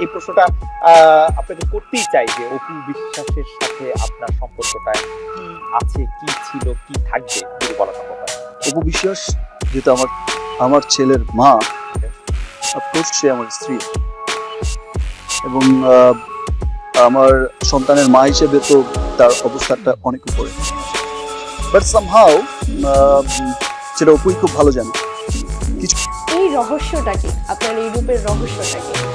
এই প্রশ্নটা আপনাকে করতেই চাই যে অপু বিশ্বাসের সাথে আপনার সম্পর্কটা কি আছে কি ছিল কি থাকবে? যদি বলা সম্ভব হয়। অপু বিশ্বাস যেহেতু আমার আমার ছেলের মা অফকোর্স সে আমার স্ত্রী। এবং আমার সন্তানের মা হিসেবে তো তার অবস্থাটা অনেক উপরে। বাট সামহাও সেটা অপুই খুব ভালো জানে। কিছু এই রহস্যটা কি? আপনার এই রূপের রহস্যটা কি? আপনি কোন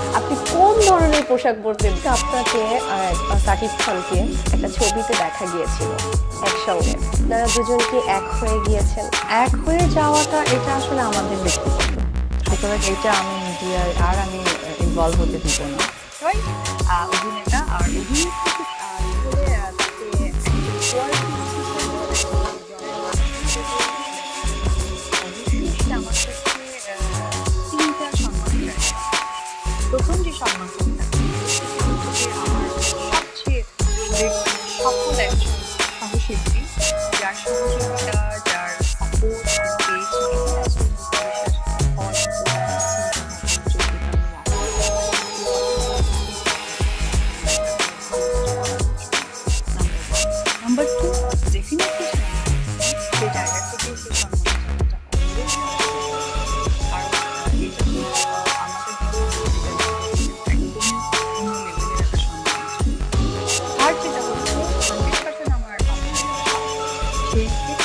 ধরনের পোশাক পরতেন। আপনাকে আর সাকিব খানকে একটা ছবিতে দেখা গিয়েছিল একসঙ্গে আপনারা দুজন কি এক হয়ে গিয়েছেন। এক হয়ে যাওয়াটা এটা আসলে আমাদের ব্যক্তিগত। সুতরাং এটা আমি মিডিয়ায় আর আমি ইনভলভ হতে দিব না। অভিনেতা আর অভিনেত্রী আমার সবচেয়ে সফল যার সহযোগিতা যার সাপোর্ট টু ডেফিনেটলি Take